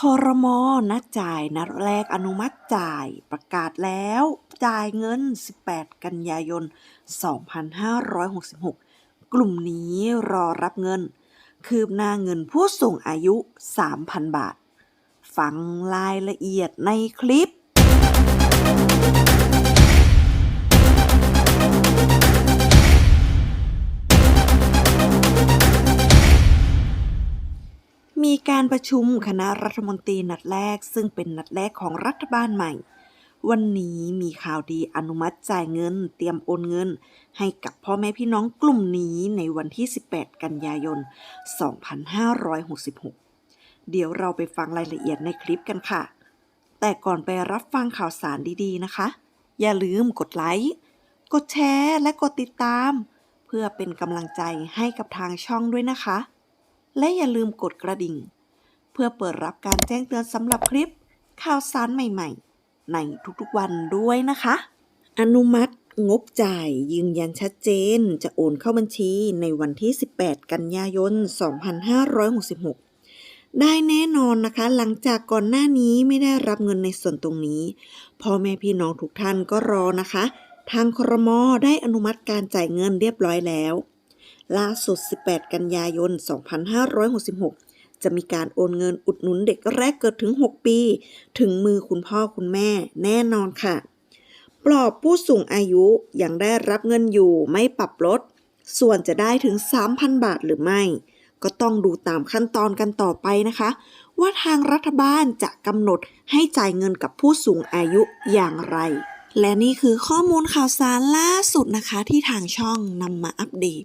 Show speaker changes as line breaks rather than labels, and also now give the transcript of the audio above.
คอรมอนัดจ่ายนัดแรกอนุมัติจ่ายประกาศแล้ว จ่ายเงิน 18 กันยายน 2566 กลุ่มนี้รอรับเงิน คืบหน้าเงินผู้สูงอายุ 3,000 บาท ฟังรายละเอียดในคลิป มีการประชุมคณะรัฐมนตรีนัดแรก ซึ่งเป็นนัดแรกของรัฐบาลใหม่ วันนี้มีข่าวดีอนุมัติจ่ายเงิน เตรียมโอนเงิน ให้กับพ่อแม่พี่น้องกลุ่มนี้ในวันที่ 18 กันยายน 2566 เดี๋ยวเราไปฟังรายละเอียดในคลิปกันค่ะ แต่ก่อนไปรับฟังข่าวสารดีๆนะคะ อย่าลืมกดไลค์กดแชร์และกดติดตาม เพื่อเป็นกำลังใจให้กับทางช่องด้วยนะคะ และอย่าลืมกดกระดิ่ง เพื่อเปิดรับการแจ้งเตือนสำหรับคลิปข่าวสารใหม่ๆ ในทุกๆวันด้วยนะคะ อนุมัติงบจ่ายยืนยันชัดเจน จะโอนเข้าบัญชีในวันที่ 18 กันยายน 2566 ได้แน่นอนนะคะ หลังจากก่อนหน้านี้ไม่ได้รับเงินในส่วนตรงนี้พ่อแม่พี่น้องทุกท่านก็รอนะคะ ทางครมได้อนุมัติการจ่ายเงินเรียบร้อยแล้ว ล่าสุด 18 กันยายน 2566 จะมีการโอนเงินอุดหนุนเด็กแรกเกิดถึง 6 ปี ถึงมือคุณพ่อคุณแม่แน่นอนค่ะ ปลอบผู้สูงอายุยังได้รับเงินอยู่ไม่ปรับลด ส่วนจะได้ถึง 3,000 บาทหรือไม่ ก็ต้องดูตามขั้นตอนกันต่อไปนะคะ ว่าทางรัฐบาลจะกำหนดให้จ่ายเงินกับผู้สูงอายุอย่างไรและนี่คือข้อมูลข่าวสารล่าสุดนะคะที่ทางช่องนำมาอัปเดต